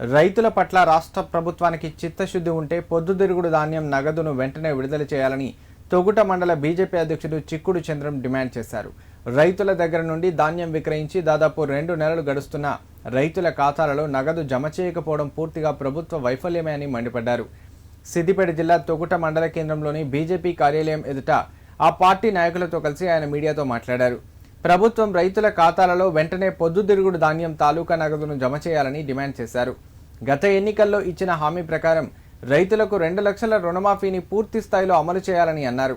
రైతుల పట్ల రాష్ట్ర ప్రభుత్వానికి చిత్తశుద్ధి ఉంటే పొద్దుతిరుగుడు ధాన్యం నగదును వెంటనే విడుదల చేయాలని తొగుట మండల బీజేపీ అధ్యక్షుడు చిక్కుడు చంద్రం డిమాండ్ చేశారు. రైతుల దగ్గర నుండి ధాన్యం విక్రయించి దాదాపు రెండు నెలలు గడుస్తున్న రైతుల ఖాతాలలో నగదు జమ చేయకపోవడం పూర్తిగా ప్రభుత్వ వైఫల్యమే అని మండిపడ్డారు. సిద్దిపేట జిల్లా తొగుట మండల కేంద్రంలోని బీజేపీ కార్యాలయం ఎదుట ఆ పార్టీ నాయకులతో కలిసి ఆయన మీడియాతో మాట్లాడారు. ప్రభుత్వం రైతుల ఖాతాలలో వెంటనే పొద్దుతిరుగుడు ధాన్యం తాలూకా నగదును జమ చేయాలని డిమాండ్ చేశారు. గత ఎన్నికల్లో ఇచ్చిన హామీ ప్రకారం రైతులకు రెండు లక్షల రుణమాఫీని పూర్తి స్థాయిలో అమలు చేయాలని అన్నారు.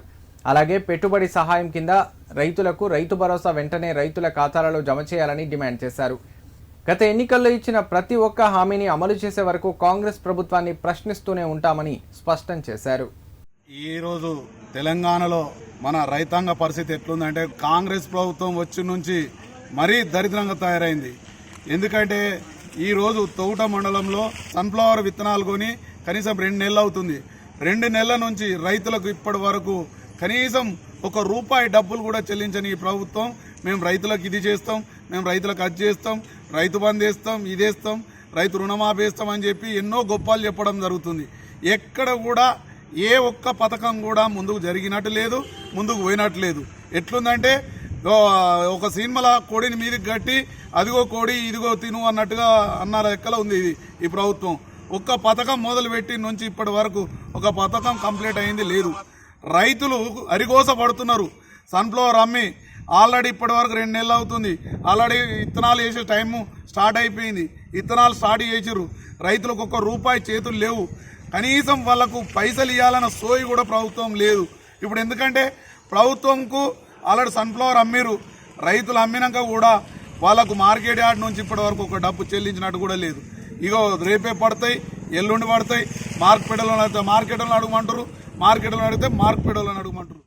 అలాగే పెట్టుబడి సహాయం కింద రైతులకు రైతు భరోసా వెంటనే రైతుల ఖాతాలలో జమ చేయాలని డిమాండ్ చేశారు. గత ఎన్నికల్లో ఇచ్చిన ప్రతి ఒక్క హామీని అమలు చేసే వరకు కాంగ్రెస్ ప్రభుత్వాన్ని ప్రశ్నిస్తూనే ఉంటామని స్పష్టం చేశారు. ఈరోజు తెలంగాణలో మన రైతాంగ పరిస్థితి ఎట్లుందంటే కాంగ్రెస్ ప్రభుత్వం వచ్చి నుంచి మరీ దరిద్రంగా తయారైంది. ఎందుకంటే ఈరోజు తౌట మండలంలో సన్ఫ్లవర్ విత్తనాలు కొని కనీసం రెండు నెలలు అవుతుంది. రెండు నెలల నుంచి రైతులకు ఇప్పటి వరకు కనీసం ఒక రూపాయి డబ్బులు కూడా చెల్లించని ఈ ప్రభుత్వం. మేము రైతులకు ఇది చేస్తాం మేము రైతులకు అది చేస్తాం రైతు బంద్ వేస్తాం రైతు రుణమాఫీ అని చెప్పి ఎన్నో గొప్పలు చెప్పడం జరుగుతుంది. ఎక్కడ కూడా ఏ ఒక్క పథకం కూడా ముందుకు జరిగినట్టు లేదు ముందుకు పోయినట్టు లేదు. ఎట్లుందంటే ఒక సినిమాల కోడిని మీదకి కట్టి అదిగో కోడి ఇదిగో తిను అన్నట్టుగా అన్న లెక్కలో ఉంది ఇది ఈ ప్రభుత్వం. ఒక్క పథకం మొదలుపెట్టి నుంచి ఇప్పటి వరకు ఒక పథకం కంప్లీట్ అయింది లేదు. రైతులు అరిగోస పడుతున్నారు. సన్ఫ్లవర్ అమ్మి ఆల్రెడీ ఇప్పటి వరకు రెండు నెలలు అవుతుంది. ఆల్రెడీ విత్తనాలు వేసే టైము స్టార్ట్ అయిపోయింది. విత్తనాలు స్టార్ట్ చేసిర్రు. రైతులకు ఒక్క రూపాయి చేతులు లేవు. కనీసం వాళ్ళకు పైసలు ఇవ్వాలన్న సోయి కూడా ప్రభుత్వం లేదు. ఇప్పుడు ఎందుకంటే ప్రభుత్వంకు ఆల్రెడీ సన్ఫ్లవర్ అమ్మిరు. రైతులు అమ్మినాక కూడా వాళ్ళకు మార్కెట్ యార్డ్ నుంచి ఇప్పటి వరకు ఒక డబ్బు చెల్లించినట్టు కూడా లేదు. ఇగో రేపే పడతాయి ఎల్లుండి పడతాయి. మార్కెట్లో అడిగితే మార్కెట్లో అడగమంటారు మార్కెట్లో అడిగితే మార్కెట్లో అడగమంటారు.